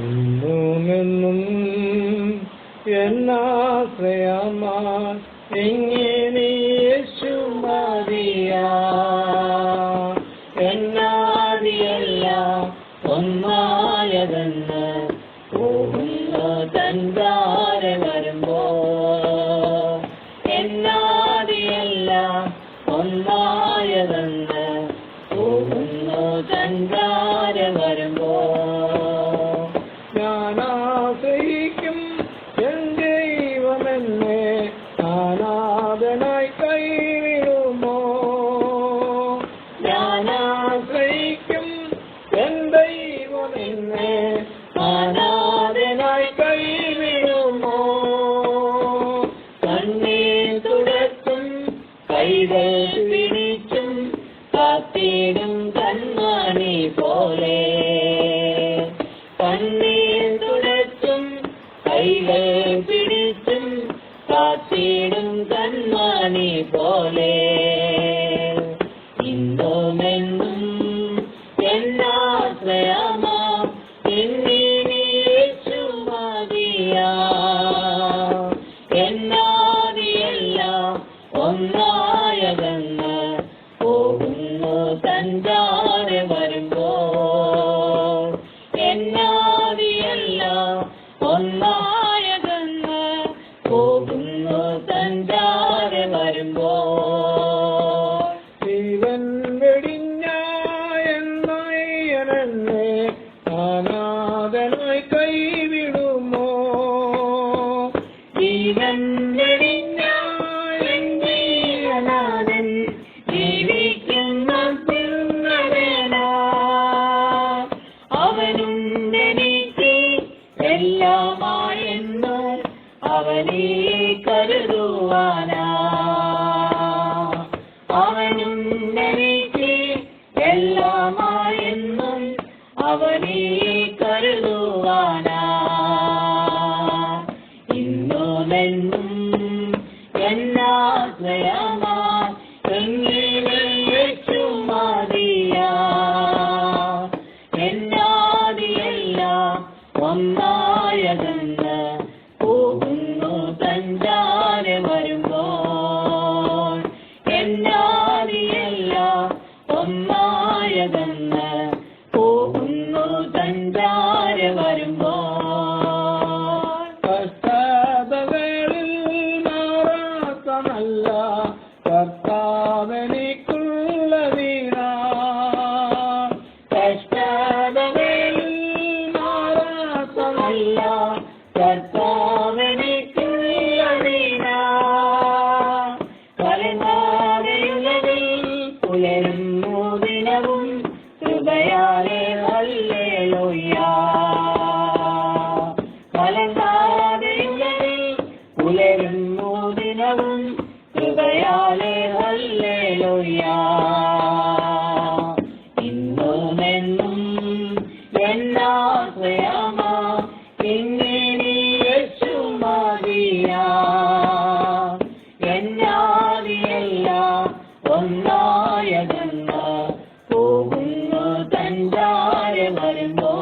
ഇന്നുമെന്നും എന്നാശ്രയമാ എങ്ങനെ യേശു മതിയാ എന്നാദിയല്ല ഒന്നായതെന്ന് അനാഥനായി കൈവിടുമോ? ഞാൻ ആശ്രയിക്കും എൻ ദൈവമെന്നെ അനാഥനായി കൈവിടുമോ? കണ്ണീർ തുടക്കും കൈകൾ കൺമണി പോലെ. ഇന്നുമെന്നും എന്നാശ്രയമാ എന്നാദിയെല്ലാം പോകുന്നു പോകുന്നു തഞ്ചാര വരുമ്പോ ജീവൻ വെടിഞ്ഞ അനാഥനായി കൈവിടുമോ? ജീവൻ വെടിഞ്ഞ എല്ലാമായെന്ന് അവനെ കരുതുവാനാ. അവനെ കരുതുവാനാ. എന്നാശ്രയമാ മതിയാ എന്നാദിയെല്ലാം ഒന്നായതെന്ന് Allah. മോദിനവും കൃപയാലെ ഹല്ലേലൂയ. ഇന്നുമെന്നും എന്നാശ്രയമാ ഇങ്ങനെ യേശു മതിയാ എന്നാദിയെല്ലാം ഒന്നായതെന്ന് പോകുന്നു തഞ്ചാര വരുമ്പോ